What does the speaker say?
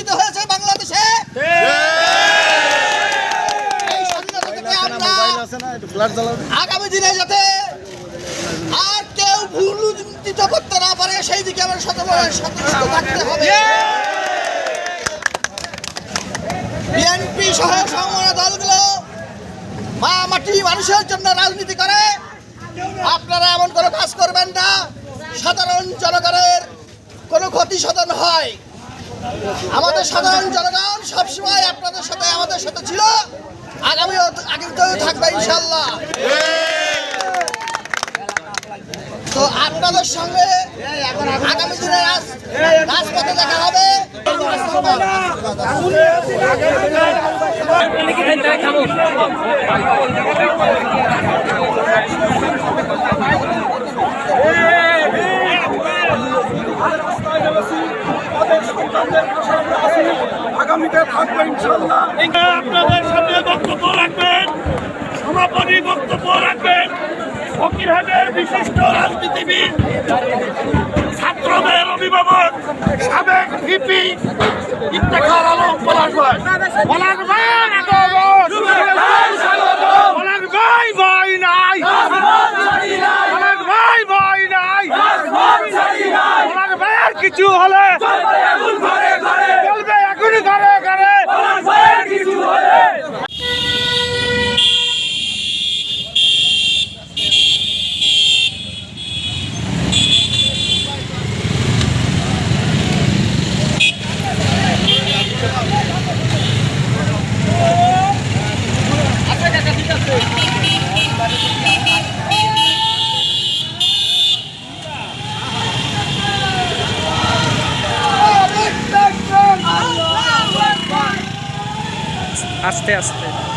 প্রতিষ্ঠিত হয়েছে বাংলাদেশে। আগামী দিনে যাতে আর কেউ ভুল উন্নীত করতে না পারে সেই দিকে আমরা সতর্ক সতর্ক থাকতে হবে। বিএনপি সহ সমমনা দলগুলো মা মাটি মানুষের জন্য রাজনীতি করে। আপনারা এমন কোনো কাজ করবেন না। সাধারণ জনগণের কোনো ক্ষতি সাধন হয়। আমাদের সাধারণ জনগণ সবসময় আপনাদের সাথে আমাদের সাথে ছিল। আগামীও আগামীতেও থাকবে ইনশাল্লাহ তো আপনাদের সঙ্গে আগামী দিনে রাজ- রাজপথে দেখা হবে। আপনাদের সামনে বক্তব্য রাখবেন, সমাপনী বক্তব্য রাখবেন। ফকিরহাটের বিশিষ্ট রাজনীতিবিদ, ছাত্রদের অভিভাবক, সাবেক ভিপি ইফতেখার আলম, পলাশ ভাই। পলাশ ভাই কিছু হলে as testas.